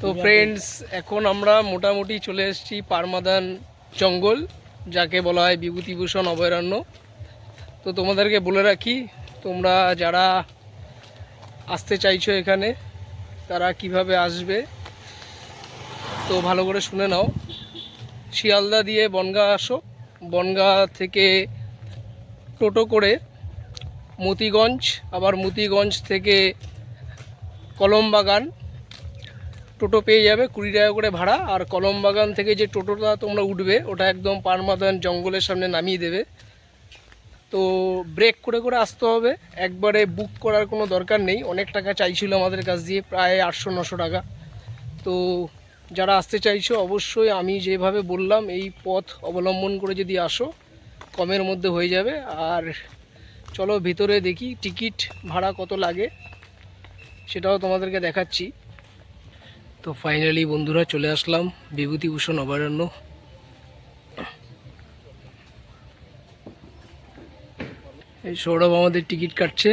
তো ফ্রেন্ডস এখন আমরা মোটামুটি চলে এসেছি পারমাদান জঙ্গল, যাকে বলা হয় বিভূতিভূষণ অভয়ারণ্য। তো তোমাদেরকে বলে রাখি, তোমরা যারা আসতে চাইছো এখানে, তারা কীভাবে আসবে, তো ভালো করে শুনে নাও। শিয়ালদা দিয়ে বনগা আসো। বনগা থেকে টোটো করে মতিগঞ্জ, আবার মতিগঞ্জ থেকে কলমবাগান টোটো পেয়ে যাবে কুড়ি টাকা করে ভাড়া, আর কলমবাগান থেকে যে টোটোটা তোমরা উঠবে, ওটা একদম পারমাদান জঙ্গলের সামনে নামিয়ে দেবে। তো ব্রেক করে করে আসতে হবে, একবারে বুক করার কোনো দরকার নেই, অনেক টাকা চাইছিল আমাদের কাছ দিয়ে, প্রায় আটশো নশো টাকা। তো যারা আসতে চাইছো, অবশ্যই আমি যেভাবে বললাম, এই পথ অবলম্বন করে যদি আসো, কমের মধ্যে হয়ে যাবে। আর চলো ভিতরে দেখি, টিকিট ভাড়া কত লাগে, সেটাও তোমাদেরকে দেখাচ্ছি। তো ফাইনালি বন্ধুরা চলে আসলাম বিভূতিভূষণ অভয়ারণ্য। এই সৌরভ আমাদের টিকিট কাটছে।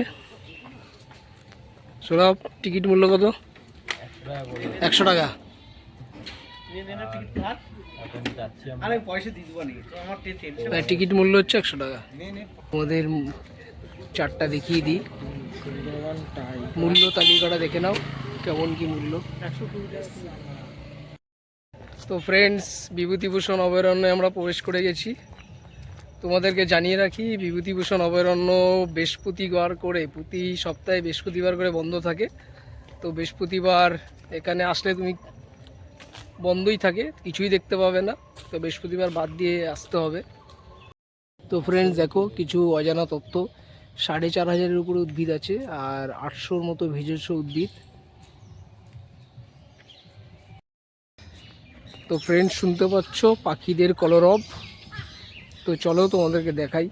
সৌরভ টিকিট মূল্য কত? একশো টাকা। টিকিট মূল্য হচ্ছে একশো টাকা। আমাদের চারটা দেখিয়ে দিই। মূল্য তালিকাটা দেখে নাও। কেমন কি মূল্য? তো ফ্রেন্ডস বিভূতিভূষণ অভয়ারণ্যে আমরা প্রবেশ করে গেছি। তোমাদেরকে জানিয়ে রাখি, বিভূতিভূষণ অভয়ারণ্য বৃহস্পতিবার করে, প্রতি সপ্তাহে বৃহস্পতিবার করে বন্ধ থাকে। তো বৃহস্পতিবার এখানে আসলে তুমি বন্ধই থাকে, কিছুই দেখতে পাবে না। তো বৃহস্পতিবার বাদ দিয়ে আসতে হবে। তো ফ্রেন্ডস দেখো, কিছু অজানা তথ্য। সাড়ে চার হাজারের উপরে উদ্ভিদ আছে, আর আটশোর মতো ভেষজ উদ্ভিদ। তো ফ্রেন্ড শুনতে পাচ্ছ? পাখিদের কলরব। তো চলো তোমাদেরকে দেখাই।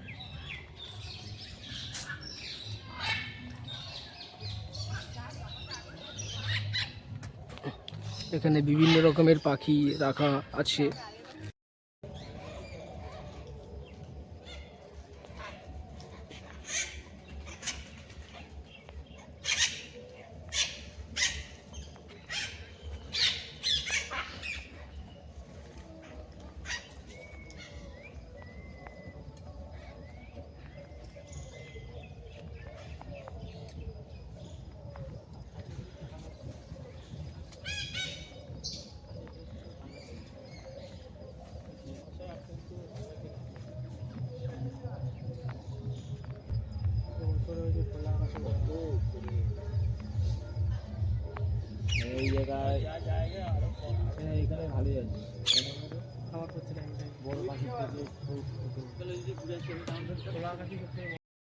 এখানে বিভিন্ন রকমের পাখি রাখা আছে।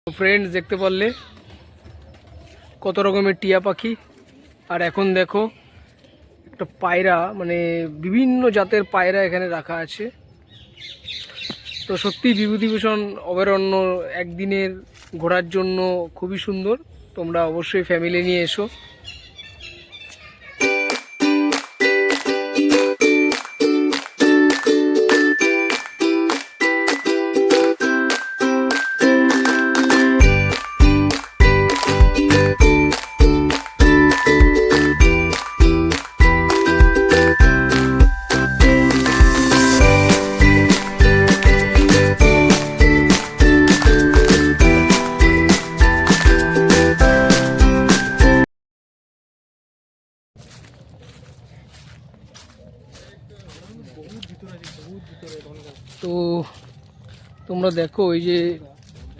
ফ্রেন্ডস দেখতে পারলে কত রকমের টিয়া পাখি। আর এখন দেখো, একটা পায়রা মানে বিভিন্ন জাতের পায়রা এখানে রাখা আছে। তো সত্যি বিভূতিভূষণ অভয়ারণ্য একদিনের ঘোরার জন্য খুবই সুন্দর। তোমরা অবশ্যই ফ্যামিলি নিয়ে এসো। তো তোমরা দেখো ওই যে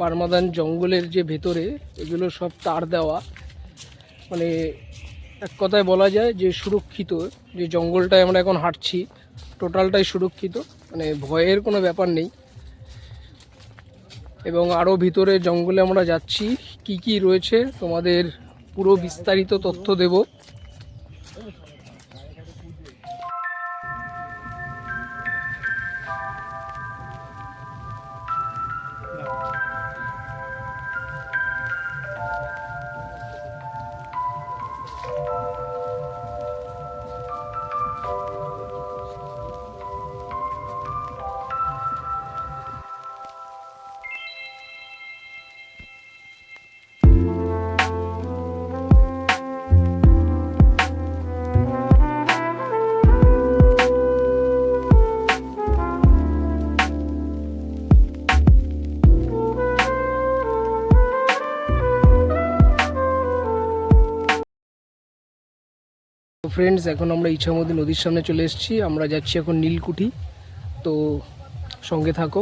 পারমাদান জঙ্গলের যে ভেতরে, এগুলো সব তার দেওয়া। মানে এক কথায় বলা যায় যে সুরক্ষিত, যে জঙ্গলটায় আমরা এখন হাঁটছি, টোটালটাই সুরক্ষিত মানে ভয়ের কোনো ব্যাপার নেই। এবং আরও ভিতরে জঙ্গলে আমরা যাচ্ছি, কি কি রয়েছে, তোমাদের পুরো বিস্তারিত তথ্য দেব। তো ফ্রেন্ডস এখন আমরা ইচ্ছামতি নদীর সামনে চলে এসেছি। আমরা যাচ্ছি এখন নীলকুঠি। তো সঙ্গে থাকো।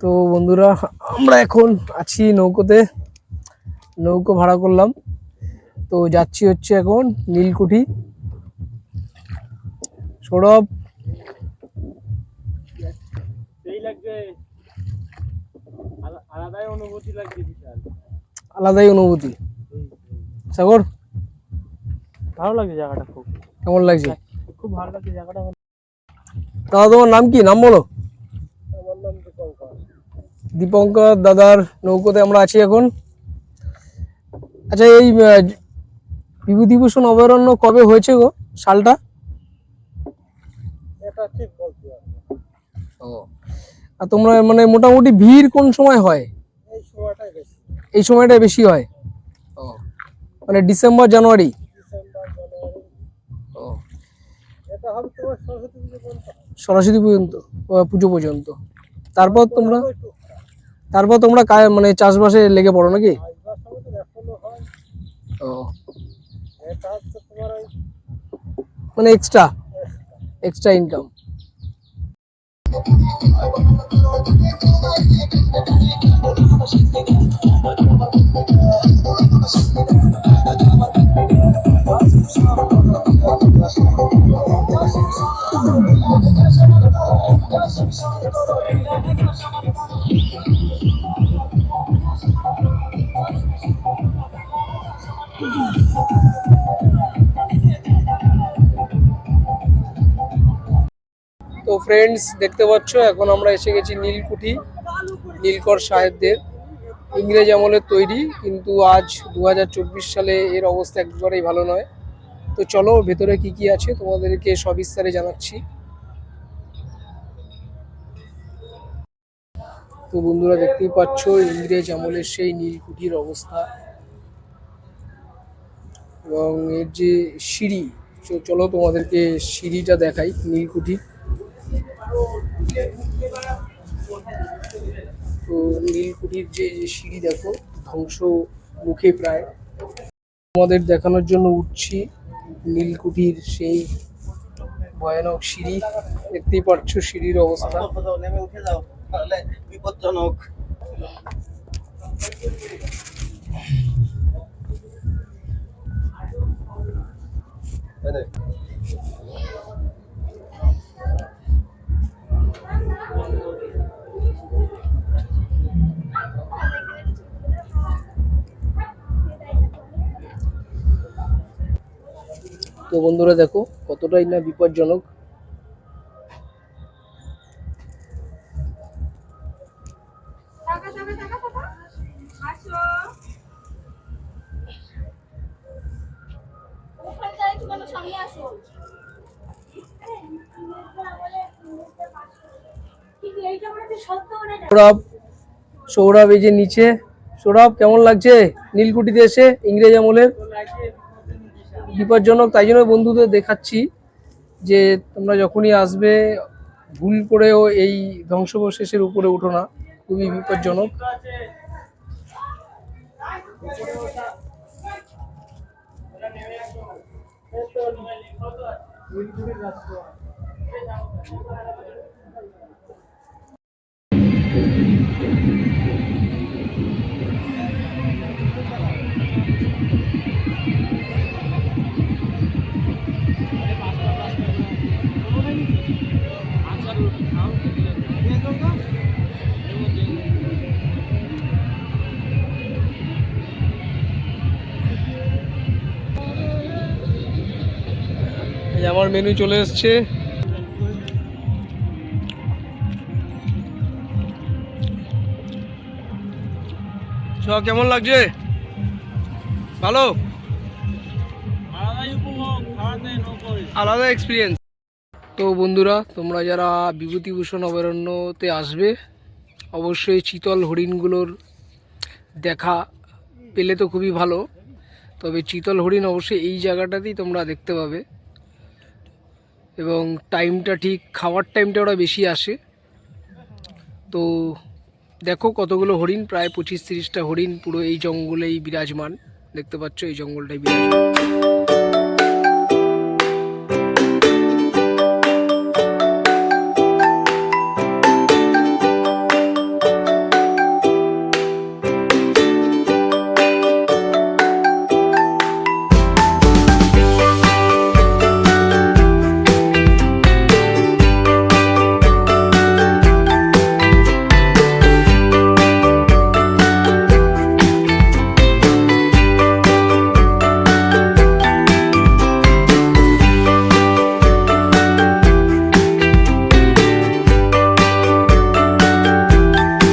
তো বন্ধুরা আমরা এখন আছি নৌকোতে। নৌকো ভাড়া করলাম। তো যাচ্ছি হচ্ছে এখন নীলকুঠি। সৌরভ। আলাদাই অনুভূতি লাগবে বিশাল আলাদাই অনুভূতি সাগর? ভালো লাগছে জায়গাটা খুব। কেমন লাগছে? খুব ভালো লাগছে জায়গাটা। দাদা তোমার নাম কি? নাম বলো। আমার নাম দীপঙ্কর। দীপঙ্কর দাদার নৌকোতে আমরা আছি এখন। আচ্ছা এই বিভূতিভূষণ অভয়ারণ্য কবে হয়েছে গো সালটা? এটা ঠিক বলতে হবে আর তোমরা মানে মোটামুটি ভিড় কোন সময় হয়? এই সময়টাই বেশি। এই সময়টা বেশি হয়? মানে ডিসেম্বর, জানুয়ারি? সরস্বতী পর্যন্ত পুজো পর্যন্ত। তারপর তোমরা তারপর তোমরা মানে চাষবাসে লেগে পড়ো নাকি? ও। মানে এক্সট্রা এক্সট্রা ইনকাম তো ফ্রেন্ডস দেখতে পাচ্ছ, এখন আমরা এসে গেছি নীলকুঠি, নীলকর সাহেবদের ইংরেজ আমলের তৈরি, কিন্তু আজ দু হাজার চব্বিশ সালে এর অবস্থা একেবারেই ভালো নয়। তো চলো, ভেতরে কি কি আছে তোমাদেরকে সবিস্তারে জানাচ্ছি। তো বন্ধুরা দেখতেই পাচ্ছ, ইংরেজ আমলের সেই নীলকুঠির অবস্থা। এবং এর যে সিঁড়ি চলো তোমাদেরকে সিঁড়িটা দেখাই নীলকুঠির তো নীলকুঠির যে সিঁড়ি দেখো, ধ্বংস মুখে প্রায়। তোমাদের দেখানোর জন্য উঠছি, নীলকুঠির সেই ভয়ানক সিঁড়ি। দেখতেই পাচ্ছ সিঁড়ির অবস্থা। তাহলে বিপজ্জনক। তো বন্ধুরা দেখো কতটাই না বিপজ্জনক। সৌরভ সৌরভ এই যে নিচে। সৌরভ, কেমন লাগছে? নীলকুঠিতে এসে ইংরেজ আমলের বিপজ্জনক, তাই জন্য বন্ধুদের দেখাচ্ছি যে তোমরা যখনই আসবে, ভুল করেও এই ধ্বংসবশেষের উপরে উঠো না। খুবই বিপজ্জনক। এই যে আমার মেনু চলে এসছে। চ কেমন লাগছে? ভালো? আলাদা এক্সপিরিয়েন্স তো বন্ধুরা তোমরা যারা বিভূতিভূষণ অভয়ারণ্যতে আসবে অবশ্যই চিতল হরিণগুলোর দেখা পেলে তো খুবই ভালো। তবে চিতল হরিণ অবশ্যই এই জায়গাটাতেই তোমরা দেখতে পাবে। এবং টাইমটা ঠিক, খাওয়ার টাইমটা ওরা বেশি আসে। তো দেখো কতগুলো হরিণ, প্রায় পঁচিশ তিরিশটা হরিণ পুরো এই জঙ্গলেই বিরাজমান। দেখতে পাচ্ছ এই জঙ্গলটাই বিরাজ